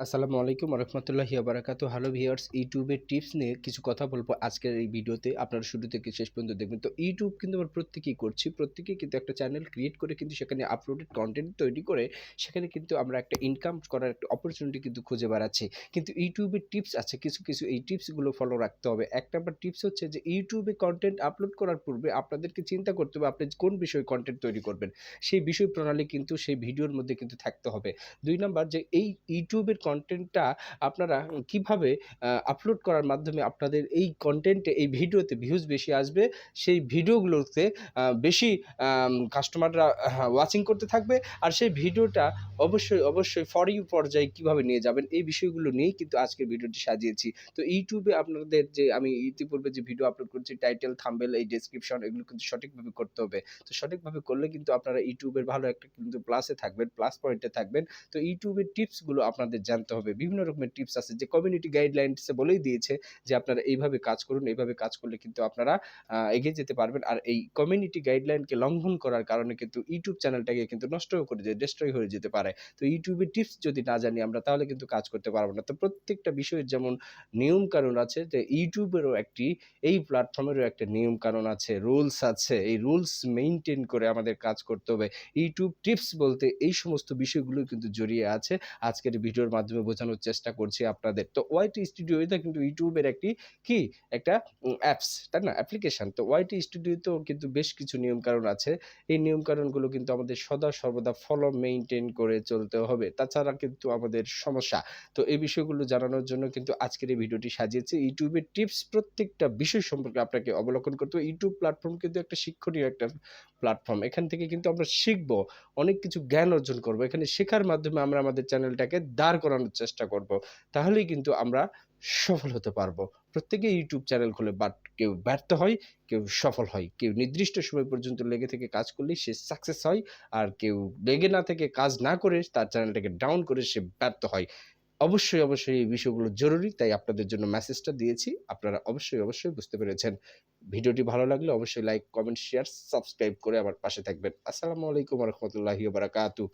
আসসালামু আলাইকুম রহমতুল্লাহি আবরাকাত হ্যালো ভিউয়ার্স ইউটিউবের টিপস নিয়ে কিছু কথা বলব আজকের এই ভিডিওতে। আপনারা শুরু থেকে শেষ পর্যন্ত দেখবেন। তো ইউটিউব কিন্তু আমরা প্রত্যেকেই করছি। প্রত্যেকেই কিন্তু একটা চ্যানেল ক্রিয়েট করে কিন্তু সেখানে আপলোডেড কন্টেন্ট তৈরি করে সেখানে কিন্তু আমরা একটা ইনকাম করার একটা অপরচুনিটি কিন্তু খুঁজে বেড়াচ্ছি। কিন্তু ইউটিউবের টিপস আছে, কিছু কিছু এই টিপসগুলো ফলো রাখতে হবে। এক নাম্বার টিপস হচ্ছে যে ইউটিউবে কন্টেন্ট আপলোড করার পূর্বে আপনাদেরকে চিন্তা করতে হবে আপনি কোন বিষয়ে কন্টেন্ট তৈরি করবেন। সেই বিষয় প্রণালী কিন্তু সেই ভিডিওর মধ্যে কিন্তু থাকতে হবে। দুই নাম্বার যে এই ইউটিউবের কন্টেন্টটা আপনারা কীভাবে আপলোড করার মাধ্যমে আপনাদের এই কন্টেন্টে এই ভিডিওতে ভিউজ বেশি আসবে, সেই ভিডিওগুলোতে বেশি কাস্টমাররা ওয়াচিং করতে থাকবে আর সেই ভিডিওটা অবশ্যই অবশ্যই ফর ইউ পর্যায়ে কীভাবে নিয়ে যাবেন, এই বিষয়গুলো নিয়েই কিন্তু আজকের ভিডিওটি সাজিয়েছি। তো ইউটিউবে আপনাদের যে, আমি ইতিপূর্বে যে ভিডিও আপলোড করছি টাইটেল থাম্বেল এই ডেসক্রিপশন এগুলো কিন্তু সঠিকভাবে করতে হবে। তো সঠিকভাবে করলে কিন্তু আপনারা ইউটিউবের ভালো একটা কিন্তু প্লাসে থাকবেন প্লাস পয়েন্টে থাকবেন। তো ইউটিউবের টিপসগুলো আপনাদের জানতে হবে। বিভিন্ন রকমের টিপস আছে যে কমিউনিটি গাইডলাইন্সে বলেই দিয়েছে যে আপনারা এইভাবে কাজ করুন, এইভাবে কাজ করলে কিন্তু আপনারা এগিয়ে যেতে পারবেন। আর এই কমিউনিটি গাইডলাইনকে লঙ্ঘন করার কারণে কিন্তু ইউটিউব চ্যানেলটাকে কিন্তু নষ্ট করে যায় ডিস্ট্রয় হয়ে যেতে পারে। তো ইউটিউবের টিপস যদি না জানি আমরা, তাহলে কিন্তু কাজ করতে পারব না। তো প্রত্যেকটা বিষয়ের যেমন নিয়ম কানুন আছে যে ইউটিউবেরও একটি, এই প্ল্যাটফর্মেরও একটা নিয়ম কানুন আছে রুলস আছে। এই রুলস মেনটেন করে আমাদের কাজ করতে হবে। ইউটিউব টিপস বলতে এই সমস্ত বিষয়গুলো কিন্তু জড়িয়ে আছে। আজকের ভিডিওর মাধ্যমে বোঝানোর চেষ্টা করছি আপনাদের। তো ওয়াইটি স্টুডিও এটা কিন্তু ইউটিউবের একটি কি? একটা অ্যাপস তাই না? অ্যাপ্লিকেশন তো ওয়াইটি স্টুডিওতেও কিন্তু বেশ কিছু নিয়মকানুন আছে। এই নিয়মকানুনগুলো কিন্তু আমাদের সদা সর্বদা ফলো মেনটেন করে চলতে হবে। তাছাড়া কিন্তু আমাদের সমস্যা। তো এই বিষয়গুলো জানানোর জন্য কিন্তু আজকের এই ভিডিওটি সাজিয়েছি। ইউটিউবের টিপস প্রত্যেকটা বিষয় সম্পর্কে আপনাকে অবলোকন করতে হবে। ইউটিউব প্ল্যাটফর্ম কিন্তু একটা শিক্ষণীয় একটা প্ল্যাটফর্ম এখান থেকে কিন্তু আমরা শিখব, অনেক কিছু জ্ঞান অর্জন করব। এখানে শেখার মাধ্যমে আমরা আমাদের চ্যানেলটাকে দাঁড় করানোর চেষ্টা করব, তাহলেই কিন্তু আমরা সফল হতে পারব। প্রত্যেকে ইউটিউব চ্যানেল খুলে বাট কেউ ব্যর্থ হয়, কেউ সফল হয়। কেউ নির্দিষ্ট সময় পর্যন্ত লেগে থেকে কাজ করলেই সে সাকসেস হয়, আর কেউ লেগে না থেকে কাজ না করে তার চ্যানেলটাকে ডাউন করে সে ব্যর্থ হয়। অবশ্যই অবশ্যই এই বিষয়গুলো জরুরি, তাই আপনাদের জন্য মেসেজটা দিয়েছি। আপনারা অবশ্যই অবশ্যই বুঝতে পেরেছেন। ভিডিওটি ভালো লাগলে অবশ্যই লাইক কমেন্ট শেয়ার সাবস্ক্রাইব করে আমার পাশে থাকবেন। আসসালামু আলাইকুম রহমতুল্লাহি বারাকাতু